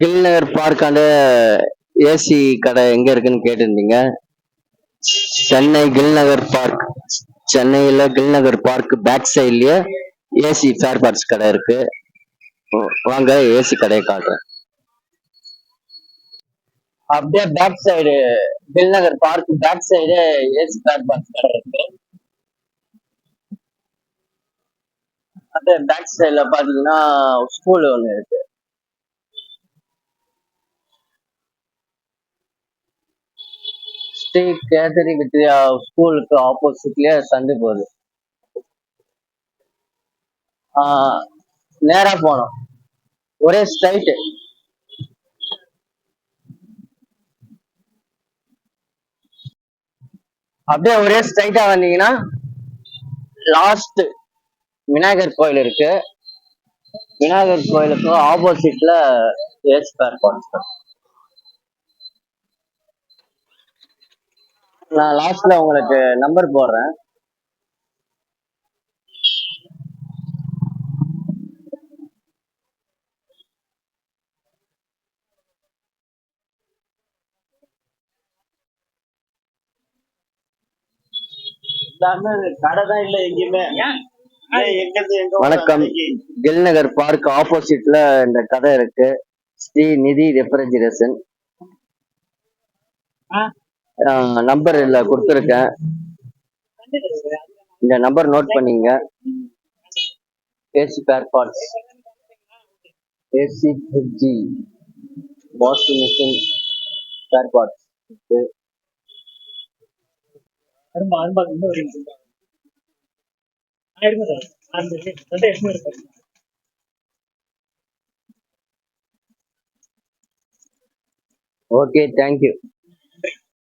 Gillnagar பார்க்காண்ட AC கடை எங்க இருக்குன்னு கேட்டிருந்தீங்க? சென்னை கில்நகர் பார்க் சென்னையில கில்நகர் பார்க் பேக் சைட்லயே ஏசி ஃபேர் பார்ட்ஸ் கடை இருக்கு. வாங்க ஏசி கடையை காட்டுறேன். அப்படியே back side Gilnagar park back side AC spare parts கடை இருக்கு. அப்படியே பேக் சைடுல பாத்தீங்கன்னா ஸ்கூல் ஒன்று இருக்கு. ஸ்ரீ கேதரி வித்யா ஸ்கூலுக்கு ஆப்போசிட்லயே சந்து போகுது. ஆஹ் நேரா போனோம். ஒரே ஸ்ட்ரைட்டு அப்படியே ஒரே ஸ்ட்ரைட்டா வந்தீங்கன்னா லாஸ்ட் விநாயகர் கோயில் இருக்கு. விநாயகர் கோயிலுக்கு ஆப்போசிட்ல ஏஸ் பேர் நான் லாஸ்ட்ல உங்களுக்கு நம்பர் போடுறேன். வணக்கம்? கில்நகர் பார்க் ஆப்போசிட்ல இந்த கடை இருக்கு. ஸ்ரீ நிதி ரெஃப்ரிஜரேஷன் நம்பர் இல்ல கொடுத்துருக்கேன். இந்த நம்பர் நோட் பண்ணீங்க. AC spare parts AC fridge washing machine spare parts இருக்கு ஓகே தேங்க்யூ